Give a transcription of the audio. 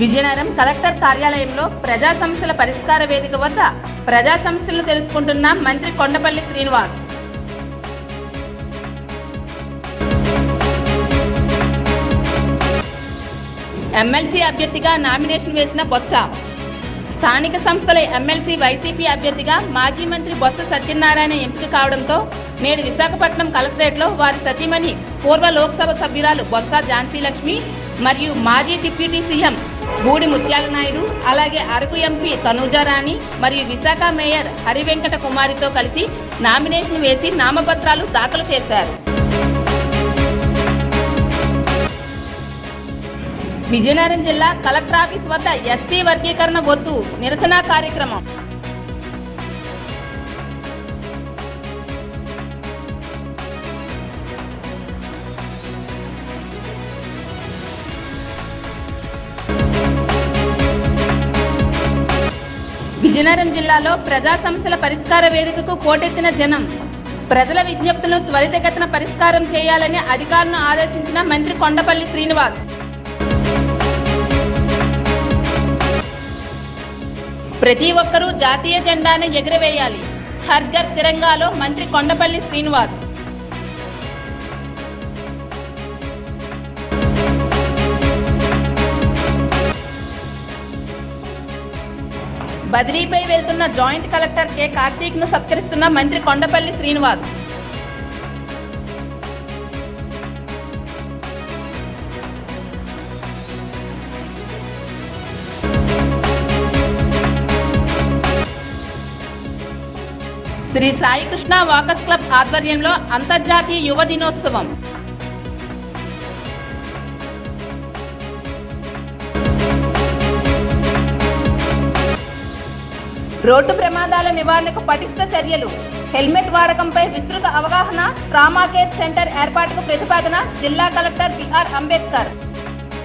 Vizianagaram collector కార్యాలయంలో ప్రజా సమస్యల పరిష్కార వేదిక వద్ద ప్రజా సమస్యలను తెలుసుకుంటున్న మంత్రి కొండపల్లి శ్రీనివాస్. ఎమ్మెల్సీ అభ్యర్థిగా నామినేషన్ వేసిన బొత్స. స్థానిక సంస్థల ఎమ్మెల్సీ వైసీపీ అభ్యర్థిగా మాజీ మంత్రి బొత్స సత్యనారాయణ ఎంపిక కావడంతో నేడు విశాఖపట్నం కలెక్టరేట్లో వారి సతీమణి పూర్వ లోక్సభ సభ్యురాలు బొత్స ఝాన్సీ లక్ష్మి మరియు మాజీ డిప్యూటీ సీఎం బూడి ముత్యాల నాయుడు అలాగే అరకు ఎంపీ తనూజారాణి మరియు విశాఖ మేయర్ హరివెంకట కుమారితో కలిసి నామినేషన్ వేసి నామపత్రాలు దాఖలు చేశారు. విజయనగరం జిల్లా కలెక్టర్ ఆఫీస్ వద్ద ఎస్సీ వర్గీకరణ వద్దు నిరసన కార్యక్రమం. విజయనగరం జిల్లాలో ప్రజా సమస్యల పరిష్కార వేదికకు పోటెత్తిన జనం. ప్రజల విజ్ఞప్తులను త్వరితగతిన పరిష్కారం చేయాలని అధికారులను ఆదేశించిన మంత్రి కొండపల్లి శ్రీనివాస్. ప్రతి ఒక్కరూ జాతీయ జెండాను ఎగురవేయాలి. హర్ఘర్ తిరంగాలో మంత్రి కొండపల్లి శ్రీనివాస్. బదిలీపై వెళ్తున్న జాయింట్ కలెక్టర్ కె. కార్తీక్ను సత్కరిస్తున్న మంత్రి కొండపల్లి శ్రీనివాస్. శ్రీ సాయికృష్ణ వాకర్స్ క్లబ్ ఆధ్వర్యంలో అంతర్జాతీయ యువ దినోత్సవం. రోడ్డు ప్రమాదాల నివారణకు పటిష్ట చర్యలు. హెల్మెట్ వాడకంపై విస్తృత అవగాహన ట్రామా కేర్ సెంటర్ ఏర్పాటుకు ప్రతిపాదన జిల్లా కలెక్టర్ బిఆర్ అంబేద్కర్.